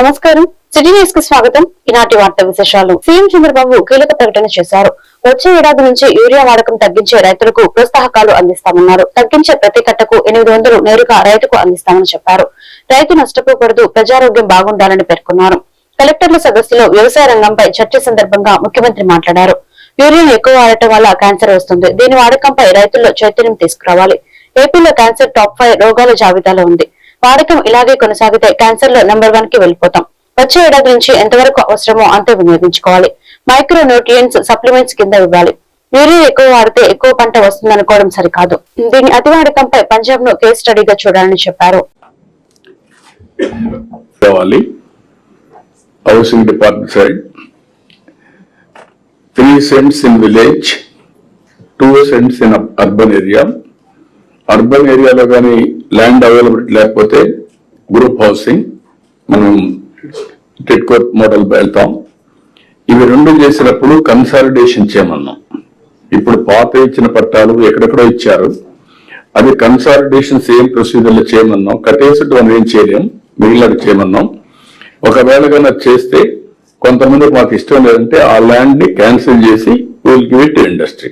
నమస్కారం. సిటీ న్యూస్కి స్వాగతం. ఈనాటి వార్త విశేషాలు. సీఎం చంద్రబాబు కీలక ప్రకటన చేశారు. వచ్చే ఏడాది నుంచి యూరియా వాడకం తగ్గించే రైతులకు ప్రోత్సాహకాలు అందిస్తామన్నారు. తగ్గించే ప్రతి కట్టకు ఎనిమిది వందలు నేరుగా రైతుకు అందిస్తామని చెప్పారు. రైతు నష్టపోకూడదు ప్రజారోగ్యం బాగుండాలని పేర్కొన్నారు. కలెక్టర్ల సదస్సులో వ్యవసాయ రంగంపై చర్చ సందర్భంగా ముఖ్యమంత్రి మాట్లాడారు. యూరియాను ఎక్కువ వాడటం వల్ల క్యాన్సర్ వస్తుంది. దీని వాడకంపై రైతుల్లో చైతన్యం తీసుకురావాలి. ఏపీలో క్యాన్సర్ టాప్ ఫైవ్ రోగాల జాబితాలో ఉంది. వాడకం ఇలాగే కొనసాగితే క్యాన్సర్లో నెంబర్ వన్కి వెళ్ళిపోతాం. వచ్చే ఏడాది నుంచి ఎంతవరకు అవసరమో అంతే వినియోగించుకోవాలి. మైక్రో న్యూట్రియంట్స్ సప్లిమెంట్స్ కింద ఇవ్వాలి. యూరియా ఎక్కువ వాడితే ఎక్కువ పంట వస్తుందనుకోవడం సరికాదు. దీని అతి వాడకంపై పంజాబ్ను కేస్ స్టడీగా చూడాలని చెప్పారు. Housing department side three cents in village two cents in urban area urban ఏరియాలో కానీ ల్యాండ్ అవైలబిలిటీ లేకపోతే గ్రూప్ హౌసింగ్ మనం టెట్ మోడల్ వెళ్తాం. ఇవి రెండు చేసినప్పుడు కన్సాలిడేషన్ చేయమన్నాం. ఇప్పుడు పాత ఇచ్చిన పట్టాలు ఎక్కడెక్కడో ఇచ్చారు. అది కన్సాలిడేషన్ సేమ్ ప్రొసీజర్లో చేయమన్నాం. కట్టేసిట్టు మనం ఏం చేయలేం. మిగిలినది చేయమన్నాం. ఒకవేళ కన్నా చేస్తే కొంతమంది మాకు ఇష్టం లేదంటే ఆ ల్యాండ్ని క్యాన్సిల్ చేసి విల్ గివ్ ఇట్ ఇండస్ట్రీ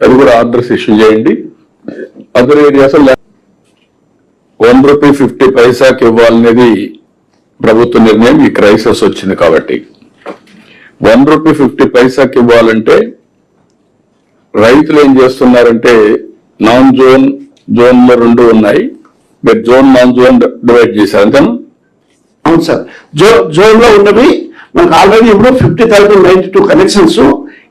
అది కూడా ఆర్డర్స్ ఇష్యూ చేయండి. Other areas one rupee fifty పైసాకి ఇవ్వాలనేది ప్రభుత్వ నిర్ణయం ఈ క్రైసిస్ వచ్చింది కాబట్టి. వన్ రూపీ ఫిఫ్టీ పైసాకి ఇవ్వాలంటే రైతులు ఏం చేస్తున్నారంటే నాన్ జోన్ జోన్లో రెండు ఉన్నాయి. మీరు జోన్ నాన్ జోన్ డివైడ్ చేశారు అంతేనా? అవును సార్. జో జోన్లో ఉన్నవి మనకు ఆల్రెడీ ఇప్పుడు fifty thousand ninety two connections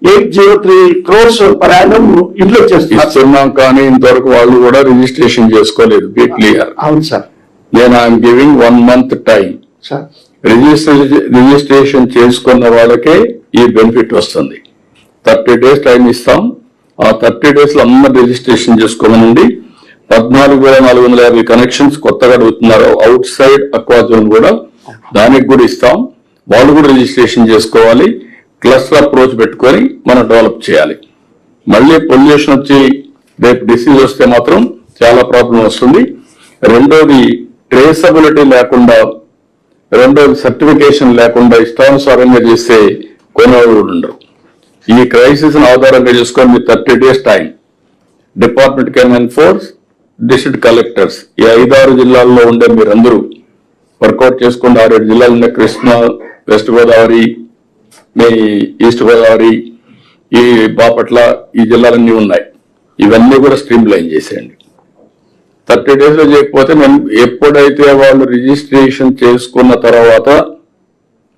eight zero three crores per annum ఇంట్లో ఇస్తున్నాం కానీ ఇంతవరకు వాళ్ళు కూడా రిజిస్ట్రేషన్ చేసుకోలేదు. Be clear. అవును సార్. నేను I'm giving one month time. Sir. Registration registration చేసుకున్న వాళ్ళకే ఈ బెనిఫిట్ వస్తుంది. థర్టీ డేస్ టైం ఇస్తాం. ఆ థర్టీ డేస్లో అందరు రిజిస్ట్రేషన్ చేసుకోమనండి. పద్నాలుగు వేల నాలుగు వందల యాభై కనెక్షన్స్ కొత్తగా అడుగుతున్నారు అవుట్ సైడ్ అక్వా జోన్ కూడా దానికి కూడా ఇస్తాం. వాళ్ళు కూడా రిజిస్ట్రేషన్ చేసుకోవాలి. క్లస్టర్ అప్రోచ్ పెట్టుకొని మనం డెవలప్ చేయాలి. మళ్ళీ పొల్యూషన్ వచ్చి రేపు డిసీజ్ వస్తే మాత్రం చాలా ప్రాబ్లం వస్తుంది. రెండోది ట్రేసబిలిటీ లేకుండా రెండోది సర్టిఫికేషన్ లేకుండా ఇష్టానుసారంగా చేస్తే కొనవాళ్ళు ఉండరు. ఈ క్రైసిస్ను ఆధారంగా చేసుకొని మీ thirty days time department can enforce district collectors. ఈ ఐదారు జిల్లాల్లో ఉండే మీరందరూ వర్కౌట్ చేసుకుని ఆరేడు జిల్లాలు ఉన్నాయి. కృష్ణా వెస్ట్ గోదావరి మీ ఈస్ట్ గోదావరి ఈ బాపట్ల ఈ జిల్లాలన్నీ ఉన్నాయి. ఇవన్నీ కూడా స్ట్రీమ్ లైన్ చేసేయండి. థర్టీ డేస్లో చేయకపోతే మేము ఎప్పుడైతే వాళ్ళు రిజిస్ట్రేషన్ చేసుకున్న తర్వాత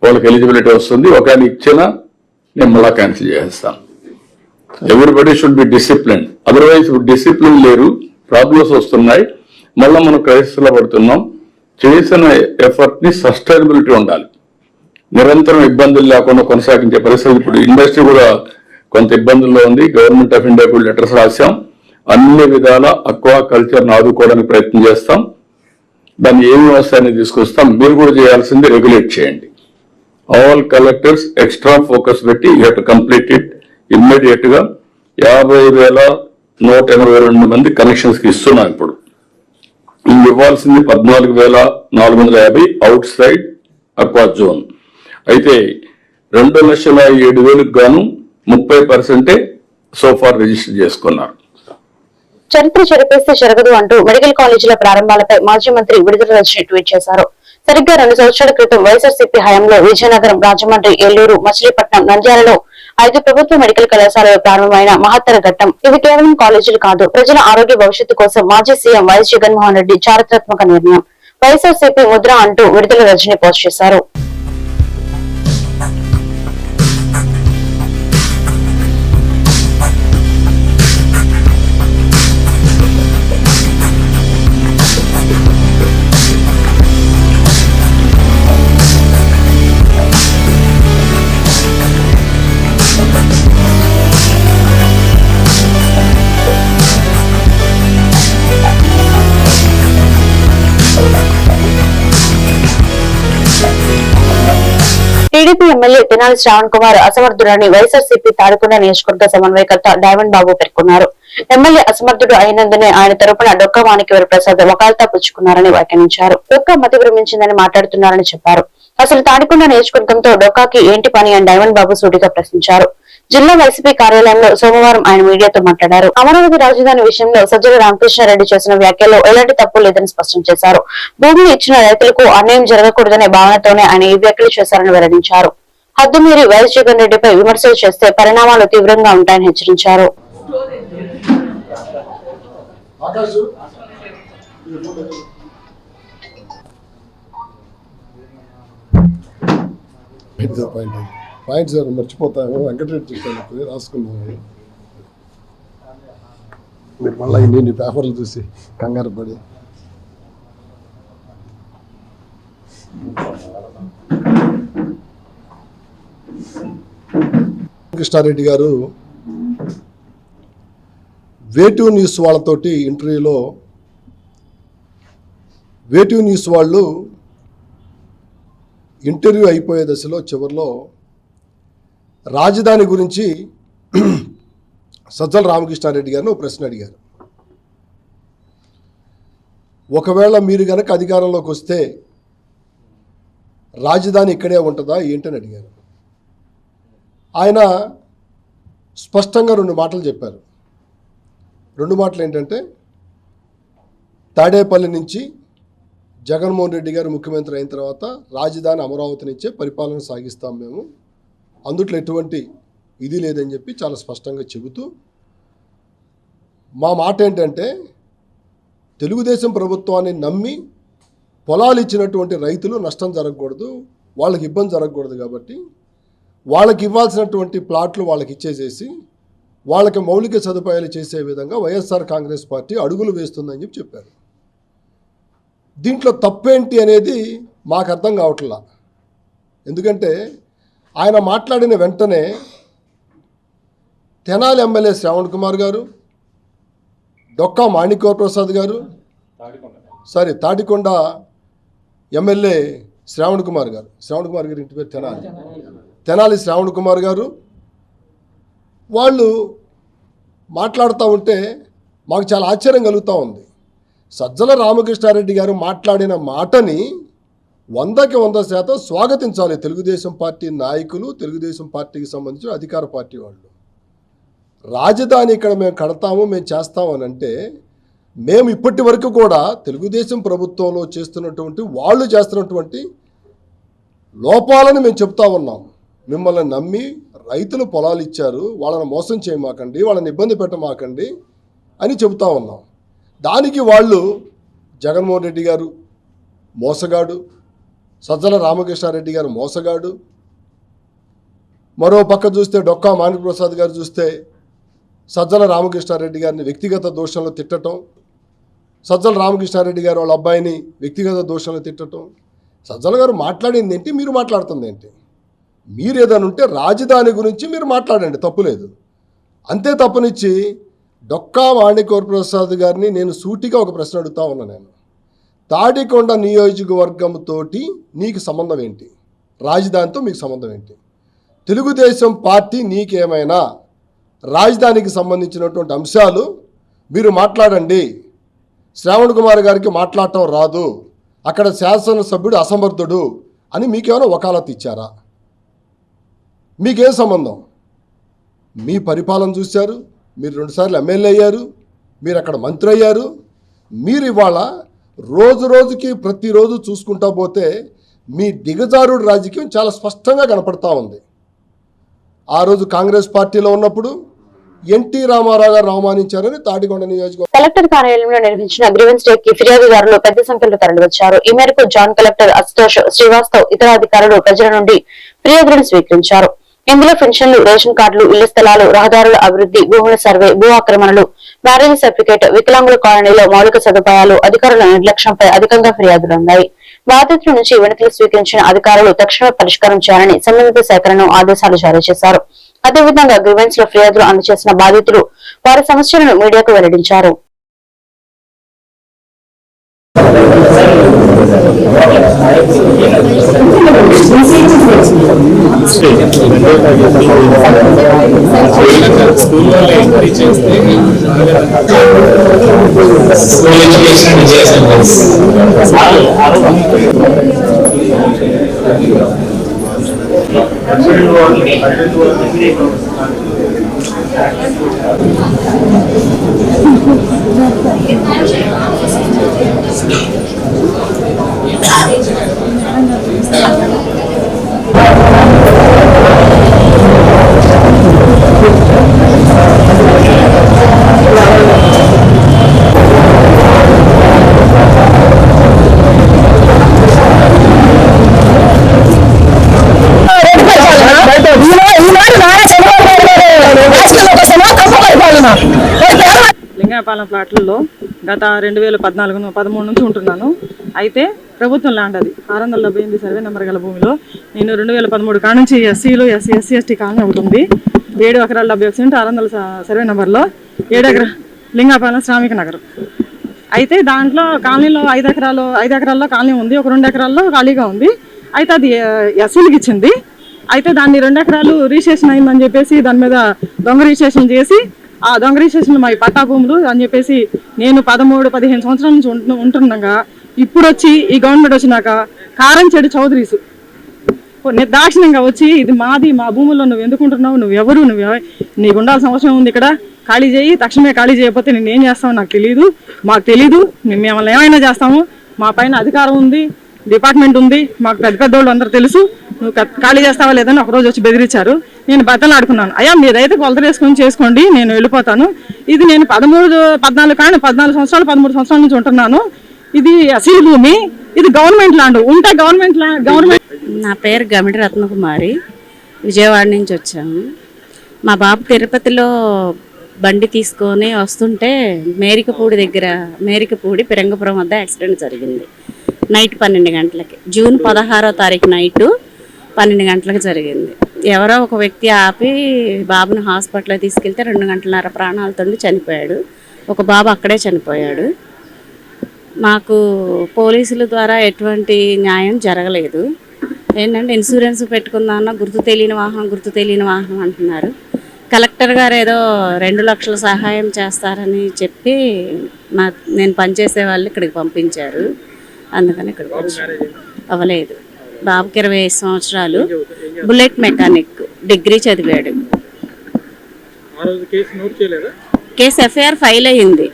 వాళ్ళకి ఎలిజిబిలిటీ వస్తుంది ఒకవేళ ఇచ్చినా నేను మళ్ళా క్యాన్సిల్ చేస్తాను everybody should be discipline otherwise discipline లేరు ప్రాబ్లమ్స్ వస్తున్నాయి. మళ్ళీ మనం క్రైసిస్ పడుతున్నాం. చేసిన ఎఫర్ట్ని సస్టైనబిలిటీ ఉండాలి. నిరంతరం ఇబ్బందులు లేకుండా కొనసాగించే పరిస్థితి ఇప్పుడు ఇండస్ట్రీ కూడా కొంత ఇబ్బందుల్లో ఉంది. గవర్నమెంట్ ఆఫ్ ఇండియా కూడా లెటర్స్ రాశాం. అన్ని విధాల అక్వా కల్చర్ను ఆదుకోవడానికి ప్రయత్నం చేస్తాం. దాన్ని ఏమి వస్తాయని తీసుకొస్తాం? మీరు కూడా చేయాల్సింది రెగ్యులేట్ చేయండి. ఆల్ కలెక్టర్స్ ఎక్స్ట్రా ఫోకస్ పెట్టి యూ టు కంప్లీట్ ఇట్ ఇమ్మీడియట్గా. యాభై వేల నూట ఎనభై రెండు మంది కనెక్షన్స్కి ఇస్తున్నాం ఇప్పుడు. ఇవ్వాల్సింది పద్నాలుగు వేల నాలుగు వందల యాభై అవుట్ సైడ్ అక్వా జోన్ అయితే రెండు లక్షల ఏడు వేలకు గాను ముప్పై పర్సెంటే సోఫార్ రిజిస్టర్ చేసుకున్నారు. చరిత్ర చెరిపేస్తే జరగదు అంటూ మెడికల్ కాలేజీల ప్రారంభాలపై మాజీ మంత్రి విడుదల రజని ట్వీట్ చేశారు. సరిగ్గా రెండు సంవత్సరాల క్రితం వైఎస్ఆర్సీపీ హయాంలో విజయనగరం రాజమండ్రి ఏలూరు మచిలీపట్నం నంద్యాలలో ఐదు ప్రభుత్వ మెడికల్ కళాశాలలు ప్రారంభమైన మహత్తర ఘట్టం. ఇవి కేవలం కాలేజీలు కాదు ప్రజల ఆరోగ్య భవిష్యత్తు కోసం మాజీ సీఎం వైఎస్ జగన్మోహన్ రెడ్డి చారిత్రాత్మక నిర్ణయం. వైఎస్ఆర్సీపీ ముద్ర అంటూ విడుదల రజని పోస్ట్ చేశారు. టీడీపీ ఎమ్మెల్యే తెనాలి శ్రావణ్ కుమార్ అసమర్థుడని వైఎస్ఆర్సీపీ తాడికొండ నియోజకవర్గ సమన్వయకర్త డైమండ్ బాబు పేర్కొన్నారు. ఎమ్మెల్యే అసమర్థుడు అయినందునే ఆయన తరపున డొక్క మాణిక్యవర ప్రసాద్ వకాల్తా పుచ్చుకున్నారని వ్యాఖ్యానించారు. డొక్క మతి భ్రమించిందని మాట్లాడుతున్నారని చెప్పారు. అసలు తాడికొండ నియోజకవర్గంతో డొక్కాకి ఏంటి పని అని డైమండ్ బాబు సూటిగా ప్రశ్నించారు. జిల్లా వైసీపీ కార్యాలయంలో సోమవారం ఆయన మీడియాతో మాట్లాడారు. అమరావతి రాజధాని విషయంలో సజ్జల రామకృష్ణారెడ్డి చేసిన వ్యాఖ్యలో ఎలాంటి తప్పు లేదని స్పష్టం చేశారు. భూమిని ఇచ్చిన రైతులకు అన్యాయం జరగకూడదనే భావనతోనే ఆయన ఈ వ్యాఖ్యలు చేశారని వెల్లడించారు. హద్దుమీరి వైఎస్ జగన్ రెడ్డిపై విమర్శలు చేస్తే పరిణామాలు తీవ్రంగా ఉంటాయని హెచ్చరించారు. పెద్ద పాయింట్ పాయింట్స్ పాయింట్ సార్ మర్చిపోతాము వెంకటరెడ్డి చెప్పాను ఇప్పుడు రాసుకున్నాము మీరు మళ్ళీ ఇన్ని పేపర్లు చూసి కంగారు పడి. కృష్ణారెడ్డి గారు వేటు న్యూస్ వాళ్ళతోటి ఇంటర్వ్యూలో వేటు న్యూస్ వాళ్ళు ఇంటర్వ్యూ అయిపోయే దశలో చివరిలో రాజధాని గురించి సజ్జల రామకృష్ణారెడ్డి గారిని ప్రశ్న అడిగారు. ఒకవేళ మీరు కనుక అధికారంలోకి వస్తే రాజధాని ఇక్కడే ఉంటుందా ఏంటని అడిగారు. ఆయన స్పష్టంగా రెండు మాటలు చెప్పారు. రెండు మాటలు ఏంటంటే తాడేపల్లి నుంచి జగన్మోహన్ రెడ్డి గారు ముఖ్యమంత్రి అయిన తర్వాత రాజధాని అమరావతి నుంచే పరిపాలన సాగిస్తాం మేము. అందుట్లో ఎటువంటి ఇది లేదని చెప్పి చాలా స్పష్టంగా చెబుతూ మా మాట ఏంటంటే తెలుగుదేశం ప్రభుత్వాన్ని నమ్మి పొలాలు ఇచ్చినటువంటి రైతులు నష్టం జరగకూడదు వాళ్ళకి ఇబ్బంది జరగకూడదు కాబట్టి వాళ్ళకి ఇవ్వాల్సినటువంటి ప్లాట్లు వాళ్ళకి ఇచ్చేసేసి వాళ్ళకి మౌలిక సదుపాయాలు చేసే విధంగా వైఎస్ఆర్ కాంగ్రెస్ పార్టీ అడుగులు వేస్తుందని చెప్పి చెప్పారు. దీంట్లో తప్పేంటి అనేది మాకు అర్థం కావట్లా. ఎందుకంటే ఆయన మాట్లాడిన వెంటనే తెనాలి ఎమ్మెల్యే శ్రావణ్ కుమార్ గారు డొక్కా మాణిక్య ప్రసాద్ గారు సారీ తాటికొండ ఎమ్మెల్యే శ్రావణ్ కుమార్ గారు. శ్రావణ్ కుమార్ గారి ఇంటి పేరు తెనాలి. తెనాలి శ్రావణ్ కుమార్ గారు. వాళ్ళు మాట్లాడుతూ ఉంటే మాకు చాలా ఆశ్చర్యం కలుగుతూ ఉంది. సజ్జల రామకృష్ణారెడ్డి గారు మాట్లాడిన మాటని వందకి వంద శాతం స్వాగతించాలి తెలుగుదేశం పార్టీ నాయకులు తెలుగుదేశం పార్టీకి సంబంధించిన అధికార పార్టీ వాళ్ళు. రాజధాని ఇక్కడ మేము కడతాము మేము చేస్తాము అని అంటే మేము ఇప్పటి వరకు కూడా తెలుగుదేశం ప్రభుత్వంలో చేస్తున్నటువంటి వాళ్ళు చేస్తున్నటువంటి లోపాలను మేము చెప్తా ఉన్నాం. మిమ్మల్ని నమ్మి రైతులు పొలాలు ఇచ్చారు వాళ్ళని మోసం చేయమాకండి వాళ్ళని ఇబ్బంది పెట్టమాకండి అని చెబుతా ఉన్నాం. దానికి వాళ్ళు జగన్మోహన్ రెడ్డి గారు మోసగాడు సజ్జల రామకృష్ణారెడ్డి గారు మోసగాడు. మరో పక్క చూస్తే డొక్కా మాణిక్యప్రసాద్ గారు చూస్తే సజ్జల రామకృష్ణారెడ్డి గారిని వ్యక్తిగత దోషంలో తిట్టటం. సజ్జల రామకృష్ణారెడ్డి గారు వాళ్ళ అబ్బాయిని వ్యక్తిగత దోషంలో తిట్టటం. సజ్జల గారు మాట్లాడింది ఏంటి? మీరు మాట్లాడుతుంది ఏంటి? మీరు ఏదైనా ఉంటే రాజధాని గురించి మీరు మాట్లాడండి తప్పులేదు అంతే తప్పనిచ్చి డొక్కా వాణికోర్ ప్రసాద్ గారిని నేను సూటిగా ఒక ప్రశ్న అడుగుతా ఉన్నా నేను. తాడికొండ నియోజకవర్గంతోటి నీకు సంబంధం ఏంటి? రాజధానితో మీకు సంబంధం ఏంటి? తెలుగుదేశం పార్టీ నీకేమైనా రాజధానికి సంబంధించినటువంటి అంశాలు మీరు మాట్లాడండి. శ్రావణ్ కుమార్ గారికి మాట్లాడటం రాదు. అక్కడ శాసనసభ్యుడు అసమర్థుడు అని మీకేమైనా వకాలత్ ఇచ్చారా? మీకేం సంబంధం? మీ పరిపాలన చూశారు. మీరు రెండుసార్లు ఎమ్మెల్యే అయ్యారు. మీరు అక్కడ మంత్రి అయ్యారు. మీరు ఇవాళ రోజు రోజుకి ప్రతిరోజు చూసుకుంటా పోతే మీ దిగజారుడు రాజకీయం చాలా స్పష్టంగా కనపడతా ఉంది. ఆ రోజు కాంగ్రెస్ పార్టీలో ఉన్నప్పుడు ఎన్టీ రామారావు గారు అవమానించారని తాడికొండ నియోజకవర్గం కలెక్టర్ కార్యాలయంలో నిర్మించిన గ్రీవెన్స్ డే కి ఫిర్యాదుదారులు పెద్ద సంఖ్యలో తరలివచ్చారు. ఈ మేరకు జాయింట్ కలెక్టర్ అశుతోష్ శ్రీవాస్తవ్ ఇతర అధికారులు ప్రజల నుండి ఫిర్యాదులను స్వీకరించారు. ఇందులో పెన్షన్లు రేషన్ కార్డులు ఇళ్ళ స్థలాలు రహదారుల అభివృద్ధి భూముల సర్వే భూ ఆక్రమణలు మ్యారేజ్ సర్టిఫికేట్ వికలాంగుల కాలనీలో మౌలిక సదుపాయాలు అధికారుల నిర్లక్ష్యంపై అధికంగా ఫిర్యాదులు ఉన్నాయి. బాధితుల నుంచి వినతులు స్వీకరించిన అధికారులు తక్షణమే పరిష్కారం చేయాలని సంబంధిత శాఖలను ఆదేశాలు జారీ చేశారు. అదేవిధంగా గ్రివెన్స్లో ఫిర్యాదులు అందజేసిన బాధితులు వారి సమస్యలను మీడియాకు వెల్లడించారు. స్కూల్లో ఎంట్రీ చేస్తే స్కూల్ ఎడ్యుకేషన్ విజయ Thank you. పాలన ప్లాట్లలో గత రెండు వేల పద్నాలుగు పదమూడు నుంచి ఉంటున్నాను. అయితే ప్రభుత్వం ల్యాండ్ అది. ఆరు వందల డెబ్బై ఎనిమిది సర్వే నెంబర్ గల భూమిలో నేను రెండు వేల పదమూడు కాడ నుంచి ఎస్సీలు ఎస్సీ ఎస్సీ ఎస్టీ కాలనీ ఒకటి ఉంది ఏడు ఎకరాల డెబ్బై ఒక సెంట్ ఆరు వందల సర్వే నెంబర్లో ఏడు ఎకరా లింగాపాలెం శ్రామిక నగరం. అయితే దాంట్లో కాలనీలో ఐదు ఎకరాలు ఐదు ఎకరాల్లో కాలనీ ఉంది. ఒక రెండు ఎకరాల్లో ఖాళీగా ఉంది. అయితే అది ఎస్సీలకు ఇచ్చింది. అయితే దాన్ని రెండు ఎకరాలు రిజిస్ట్రేషన్ అయిందని చెప్పేసి దాని మీద దొంగ రిజిస్ట్రేషన్ చేసి ఆ దొంగ మా పట్టా భూములు అని చెప్పేసి నేను పదమూడు పదిహేను సంవత్సరాల నుంచి ఉంటు ఉంటుండగా ఇప్పుడు వచ్చి ఈ గవర్నమెంట్ వచ్చినాక కారంచెడు చౌదరీసు. నిర్దాక్షిణ్యంగా వచ్చి ఇది మాది మా భూముల్లో నువ్వు ఎందుకుంటున్నావు? నువ్వు ఎవరు? నువ్వు నీకు ఉండాల్సిన అవసరం ఉంది ఇక్కడ. ఖాళీ చేయి తక్షణమే ఖాళీ చేయకపోతే నేను ఏం చేస్తావు నాకు తెలియదు మాకు తెలీదు. మేము మిమ్మల్ని ఏమైనా చేస్తాము. మా పైన అధికారం ఉంది. డిపార్ట్మెంట్ ఉంది. మాకు పెద్ద పెద్ద వాళ్ళు అందరూ తెలుసు. నువ్వు ఖాళీ చేస్తావా లేదని ఒకరోజు వచ్చి బెదిరించారు. నేను బద్దలు ఆడుకున్నాను. అయ్యా మీరైతే కొలత వేసుకొని చేసుకోండి నేను వెళ్ళిపోతాను. ఇది నేను పదమూడు పద్నాలుగు కానీ పద్నాలుగు సంవత్సరాలు పదమూడు సంవత్సరాల నుంచి ఉంటున్నాను. ఇది అసీల్ భూమి ఇది గవర్నమెంట్ ల్యాండ్. ఉంటే గవర్నమెంట్ ల్యాండ్ గవర్నమెంట్ నా పేరు గమిడి రత్నకుమారి. విజయవాడ నుంచి వచ్చాము. మా బాబు తిరుపతిలో బండి తీసుకొని వస్తుంటే మేరికపూడి దగ్గర మేరికపూడి పిరంగపురం వద్ద యాక్సిడెంట్ జరిగింది. నైట్ పన్నెండు గంటలకి. జూన్ పదహారో తారీఖు నైటు పన్నెండు గంటలకు జరిగింది. ఎవరో ఒక వ్యక్తి ఆపి బాబుని హాస్పిటల్కి తీసుకెళ్తే రెండు గంటలన్నర ప్రాణాలతో చనిపోయాడు. ఒక బాబు అక్కడే చనిపోయాడు. మాకు పోలీసుల ద్వారా ఎటువంటి న్యాయం జరగలేదు. ఏంటంటే ఇన్సూరెన్స్ పెట్టుకుందామన్నా గుర్తు తెలియని వాహనం గుర్తు తెలియని వాహనం అంటున్నారు. కలెక్టర్ గారు ఏదో రెండు లక్షల సహాయం చేస్తారని చెప్పి మా నేను పనిచేసే వాళ్ళు ఇక్కడికి పంపించారు. అందుకని ఇక్కడికి వచ్చాను. అవ్వలేదు. బాబుకి ఇరవై ఐదు సంవత్సరాలు. బుల్లెట్ మెకానిక్ డిగ్రీ చదివాడు. కేసు ఎఫ్ఐఆర్ ఫైల్ అయ్యింది.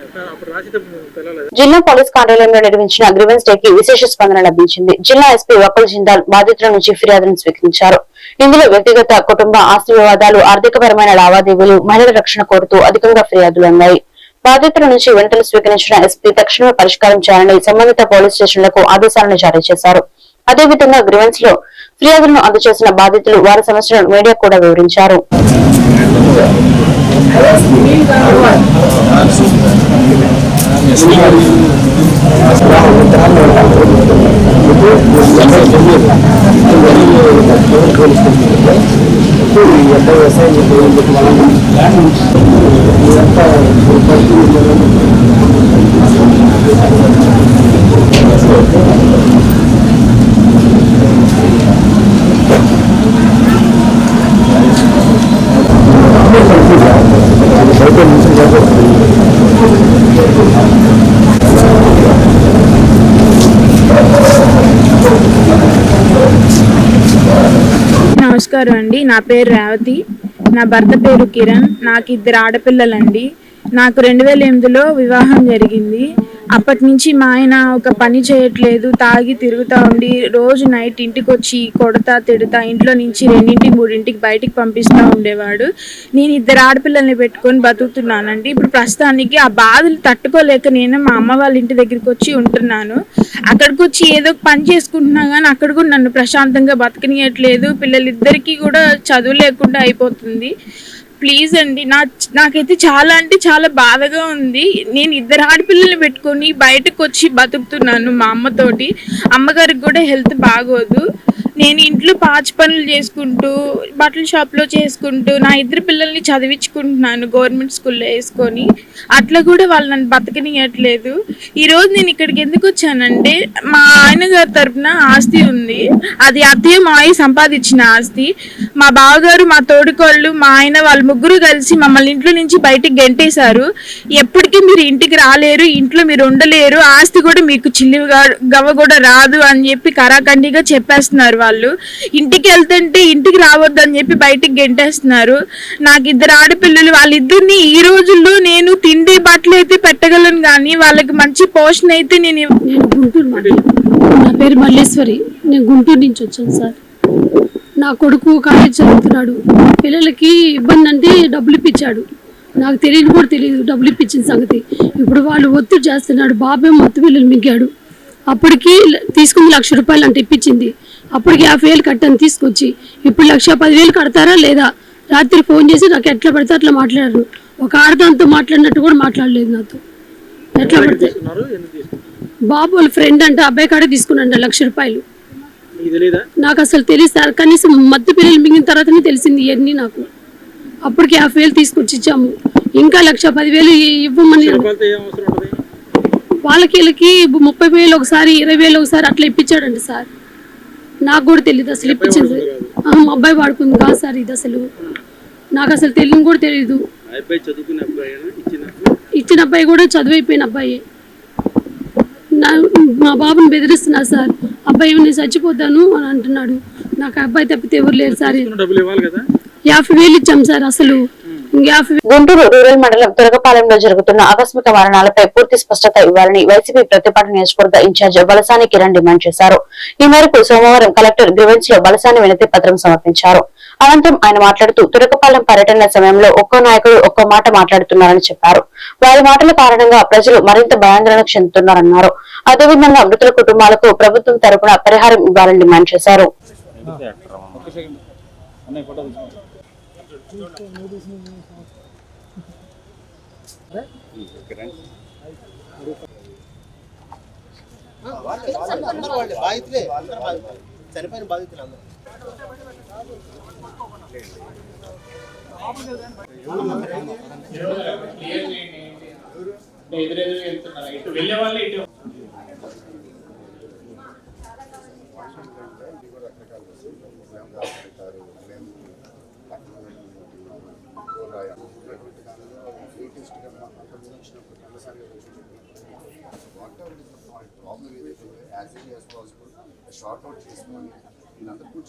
జిల్లా పోలీస్ కార్యాలయంలో నిర్వహించిన గ్రీవెన్స్ డే కి విశేష స్పందన లభించింది. జిల్లా ఎస్పీ వకుల్ జిందాల్ బాధితుల నుంచి ఫిర్యాదులను స్వీకరించారు. ఇందులో వ్యక్తిగత కుటుంబ ఆస్తి వివాదాలు ఆర్థికపరమైన లావాదేవీలు మహిళల రక్షణ కోరుతూ అధికంగా ఫిర్యాదులు ఉన్నాయి బాధితుల నుంచి వెంటనే స్వీకరించిన ఎస్పీ తక్షణమే పరిష్కారం చేయాలని సంబంధిత పోలీస్ స్టేషన్లకు ఆదేశాలను జారీ చేశారు. అదేవిధంగా గ్రివెన్స్లో ఫిర్యాదులను అందజేసిన బాధితులు వారి సమస్యలను మీడియా కూడా వివరించారు. నమస్కారం అండి. నా పేరు రేవతి. నా భర్త పేరు కిరణ్. నాకు ఇద్దరు ఆడపిల్లలండి. నాకు రెండు వేల ఎనిమిదిలో వివాహం జరిగింది. అప్పటి నుంచి మా ఆయన ఒక పని చేయట్లేదు తాగి తిరుగుతూ ఉండి రోజు నైట్ ఇంటికి వచ్చి కొడతా తిడతా ఇంట్లో నుంచి రెండింటి మూడింటికి బయటికి పంపిస్తూ ఉండేవాడు. నేను ఇద్దరు ఆడపిల్లల్ని పెట్టుకొని బతుకుతున్నానండి. ఇప్పుడు ప్రస్తుతానికి ఆ బాధలు తట్టుకోలేక నేను మా అమ్మ వాళ్ళ ఇంటి దగ్గరికి వచ్చి ఉంటున్నాను. అక్కడికి వచ్చి ఏదో ఒక పని చేసుకుంటున్నా కానీ అక్కడ కూడా నన్ను ప్రశాంతంగా బతకనియట్లేదు. పిల్లలిద్దరికీ కూడా చదువు లేకుండా అయిపోతుంది. ప్లీజ్ అండి. నా నాకైతే చాలా అంటే చాలా బాధగా ఉంది. నేను ఇద్దరు ఆడపిల్లల్ని పెట్టుకొని బయటకు వచ్చి బతుకుతున్నాను మా అమ్మతోటి అమ్మగారికి కూడా హెల్త్ బాగోదు. నేను ఇంట్లో పాచి పనులు చేసుకుంటూ బట్టల షాప్లో చేసుకుంటూ నా ఇద్దరు పిల్లల్ని చదివించుకుంటున్నాను గవర్నమెంట్ స్కూల్లో వేసుకొని. అట్లా కూడా వాళ్ళు నన్ను బతకనియట్లేదు. ఈరోజు నేను ఇక్కడికి ఎందుకు వచ్చానంటే మా ఆయన గారి తరపున ఆస్తి ఉంది. అది అత్తయ్య మావి సంపాదించిన ఆస్తి. మా బావగారు మా తోడుకోళ్ళు మా ఆయన వాళ్ళ ముగ్గురు కలిసి మమ్మల్ని ఇంట్లో నుంచి బయటికి గెంటేశారు. ఎప్పటికీ మీరు ఇంటికి రాలేరు ఇంట్లో మీరు ఉండలేరు. ఆస్తి కూడా మీకు చిల్లి గవ్వ కూడా రాదు అని చెప్పి కరాఖండిగా చెప్పేస్తున్నారు వాళ్ళు. ఇంటికి వెళ్తుంటే ఇంటికి రావద్దని చెప్పి బయటికి గెంటేస్తున్నారు. నాకు ఇద్దరు ఆడపిల్లలు వాళ్ళిద్దరిని ఈ రోజుల్లో నేను తిండి బట్టలు అయితే పెట్టగలను కానీ వాళ్ళకి మంచి పోషణ అయితే నేను గుంటూరు నా పేరు మల్లేశ్వరి. నేను గుంటూరు నుంచి వచ్చాను సార్. నా కొడుకు కాలేజ్ చదువుతున్నాడు. పిల్లలకి ఇబ్బంది అంటే డబ్బులు ఇప్పించాడు. నాకు తెలియదు కూడా తెలియదు డబ్బులు ఇప్పించిన సంగతి. ఇప్పుడు వాళ్ళు ఒత్తిడి చేస్తున్నాడు. బాబే మత్తు పిల్లలు మిగ్గాడు అప్పటికి తీసుకుంది లక్ష రూపాయలు అంటే ఇప్పించింది. అప్పటికి యాభై వేలు కట్టాను తీసుకొచ్చి ఇప్పుడు లక్ష పదివేలు కడతారా లేదా? రాత్రి ఫోన్ చేసి నాకు ఎట్లా పడితే అట్లా మాట్లాడారు. ఒక ఆడదాంతో మాట్లాడినట్టు కూడా మాట్లాడలేదు నాతో. ఎట్లా పడితే. బాబు వాళ్ళ ఫ్రెండ్ అంటే అబ్బాయి కాడే తీసుకున్నాడు లక్ష రూపాయలు. నాకు అసలు తెలియదు సార్ కనీసం మత్తు పిల్లలు మింగిన తర్వాతనే తెలిసింది ఇవన్నీ నాకు. అప్పటికి యాభై వేలు తీసుకొచ్చి ఇచ్చాము. ఇంకా లక్ష పదివేలు ఇవ్వమని వాళ్ళకి వీళ్ళకి ముప్పై వేలు ఒకసారి ఇరవై వేలు ఒకసారి అట్లా ఇప్పించాడండి సార్. నాకు కూడా తెలియదు అసలు ఇప్పించింది. మా అబ్బాయి వాడుకుంది కాదు సార్ ఇది అసలు. నాకు అసలు తెలియదు కూడా తెలియదు ఇచ్చిన అబ్బాయి? కూడా చదువైపోయిన అబ్బాయి. నా మా బాబుని బెదిరిస్తున్నారు సార్. అబ్బాయి నేను చచ్చిపోతాను అని అంటున్నాడు. నాకు అబ్బాయి తప్పితే ఎవరు లేరు సార్. యాభై వేలు ఇచ్చాం సార్ అసలు. గుంటూరు రూరల్ మండలం తురగపాలెంలో జరుగుతున్న ఆకస్మిక మరణాలపై పూర్తి స్పష్టత ఇవ్వాలని వైసీపీ ప్రతిపాటు నియోజకవర్గ ఇన్ఛార్జ్ బలసాని కిరణ్ డిమాండ్ చేశారు. ఈ మేరకు సోమవారం కలెక్టర్ గ్రివెన్స్లో బలసాని వినతి పత్రం సమర్పించారు. అనంతరం ఆయన మాట్లాడుతూ తురకపాలెం పర్యటన సమయంలో ఒక్కో నాయకుడు ఒక్కో మాట మాట్లాడుతున్నారని చెప్పారు. వారి మాటల కారణంగా ప్రజలు మరింత భయాందోళన చెందుతున్నారన్నారు. అదేవిధంగా మృతుల కుటుంబాలకు ప్రభుత్వం తరపున పరిహారం ఇవ్వాలని డిమాండ్ చేశారు. బాధితులే. అందరూ బాధితులే చనిపోయిన బాధితులు అందరూ. ఎదురెదురు వెళ్తున్నారు ఇటు వెళ్ళే ఇటు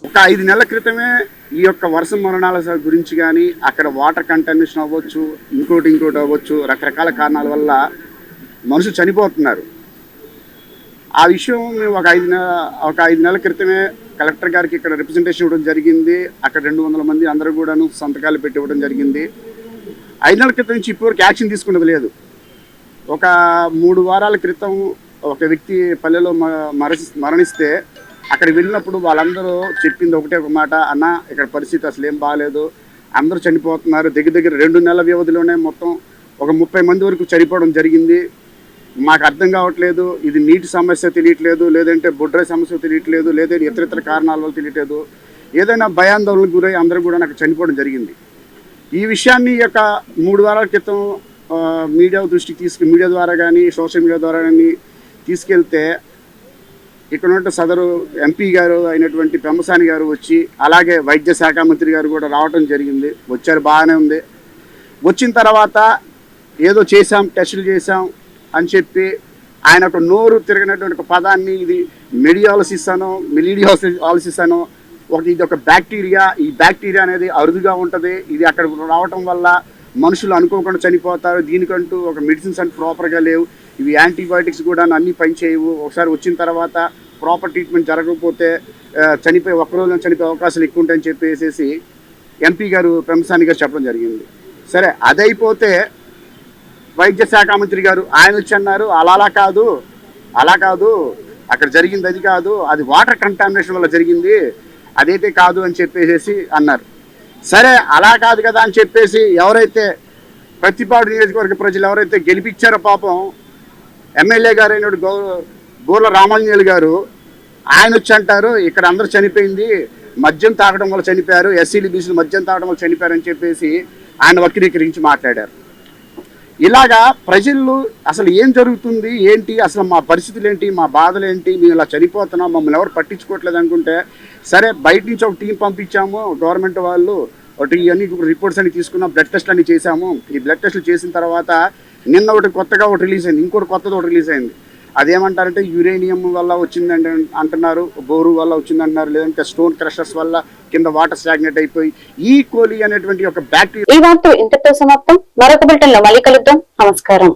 ఒక ఐదు నెలల క్రితమే ఈ యొక్క వర్ష మరణాల గురించి కానీ అక్కడ వాటర్ కంటామినేషన్ అవ్వచ్చు ఇంకోటి ఇంకోటి అవ్వచ్చు రకరకాల కారణాల వల్ల మనుషులు చనిపోతున్నారు. ఆ విషయం మేము ఒక ఐదు నెల ఒక ఐదు నెలల క్రితమే కలెక్టర్ గారికి ఇక్కడ రిప్రజెంటేషన్ ఇవ్వడం జరిగింది. అక్కడ రెండు వందల మంది అందరూ కూడాను సంతకాలు పెట్టి ఇవ్వడం జరిగింది. ఐదు నెలల క్రితం నుంచి ఇప్పటివరకు యాక్షన్ తీసుకున్నది లేదు. ఒక మూడు వారాల క్రితం ఒక వ్యక్తి పల్లెలో మ- మరణిస్తే అక్కడ వెళ్ళినప్పుడు వాళ్ళందరూ చెప్పింది ఒకటే ఒక మాట అన్న ఇక్కడ పరిస్థితి అసలు ఏం బాగాలేదు అందరూ చనిపోతున్నారు. దగ్గర దగ్గర రెండు నెలల వ్యవధిలోనే మొత్తం ఒక ముప్పై మంది వరకు చనిపోవడం జరిగింది. మాకు అర్థం కావట్లేదు. ఇది నీటి సమస్య తెలియట్లేదు. లేదంటే బుడ్ర సమస్య తెలియట్లేదు. లేదంటే ఇతర ఇతర కారణాల వల్ల తెలియట్లేదు. ఏదైనా భయాందోళనకు గురై అందరూ కూడా నాకు చనిపోవడం జరిగింది. ఈ విషయాన్ని ఈ యొక్క మూడు వారాల క్రితం మీడియా దృష్టికి తీసుకు మీడియా ద్వారా కానీ సోషల్ మీడియా ద్వారా కానీ తీసుకెళ్తే ఇక్కడ ఉన్న సదరు ఎంపీ గారు అయినటువంటి పెంబసాని గారు వచ్చి అలాగే వైద్య శాఖ మంత్రి గారు కూడా రావడం జరిగింది. వచ్చారు బాగానే ఉంది. వచ్చిన తర్వాత ఏదో చేశాం టెస్టులు చేశాం అని చెప్పి ఆయన ఒక నోరు తిరిగినటువంటి ఒక పదాన్ని ఇది మెడియాలసిస్ అనో మిలీడియాలసిస్ అనో ఒక ఇది ఒక బ్యాక్టీరియా ఈ బ్యాక్టీరియా అనేది అరుదుగా ఉంటుంది. ఇది అక్కడ రావటం వల్ల మనుషులు అనుకోకుండా చనిపోతారు. దీనికంటూ ఒక మెడిసిన్స్ అంటే ప్రాపర్గా లేవు. ఇవి యాంటీబయాటిక్స్ కూడా అన్ని పనిచేయవు ఒకసారి వచ్చిన తర్వాత ప్రాపర్ ట్రీట్మెంట్ జరగకపోతే చనిపోయి ఒక్క రోజులో చనిపోయే అవకాశాలు ఎక్కువ ఉంటాయని చెప్పేసి ఎంపీ గారు ప్రమసాని గారు చెప్పడం జరిగింది. సరే అదైపోతే వైద్య శాఖ మంత్రి గారు ఆయన వచ్చి అన్నారు అలా అలా కాదు అలా కాదు అక్కడ జరిగింది అది కాదు అది వాటర్ కంటామినేషన్ వల్ల జరిగింది అదైతే కాదు అని చెప్పేసి అన్నారు. సరే అలా కాదు కదా అని చెప్పేసి ఎవరైతే ప్రతిపాడు నియోజకవర్గ ప్రజలు ఎవరైతే గెలిపించారో పాపం ఎమ్మెల్యే గారైన గౌ గోర్ల రామాంజనేయులు గారు ఆయన వచ్చి అంటారు ఇక్కడ అందరూ చనిపోయింది మద్యం తాగడం వల్ల చనిపోయారు ఎస్సీలు బీసీలు మద్యం తాగడం వల్ల చనిపోయారని చెప్పేసి ఆయన వక్రీకరించి మాట్లాడారు. ఇలాగా ప్రజలు అసలు ఏం జరుగుతుంది ఏంటి అసలు మా పరిస్థితులు ఏంటి మా బాధలు ఏంటి మేము ఇలా చనిపోతున్నాం మమ్మల్ని ఎవరు పట్టించుకోవట్లేదు అనుకుంటే సరే బయట నుంచి ఒక టీం పంపించాము గవర్నమెంట్ వాళ్ళు ఒకటి ఇవన్నీ రిపోర్ట్స్ అన్ని తీసుకున్నాం బ్లడ్ టెస్ట్ అన్ని చేశాము. ఈ బ్లడ్ టెస్ట్లు చేసిన తర్వాత నిన్న ఒకటి కొత్తగా ఒకటి రిలీజ్ అయింది ఇంకోటి కొత్తది ఒకటి రిలీజ్ అయింది. అదేమంటారంటే యురేనియం వల్ల వచ్చిందంటే అంటున్నారు బోరు వల్ల వచ్చిందంటున్నారు లేదంటే స్టోన్ క్రషర్స్ వల్ల కింద వాటర్ స్టాగ్నెట్ అయిపోయి ఈ కోలి అనేటువంటి ఒక బ్యాక్టీరియా ఈ వార్త ఇంతతో సమాప్తం. మరొక బులెటిన్లో మళ్ళీ కలుద్దాం. నమస్కారం.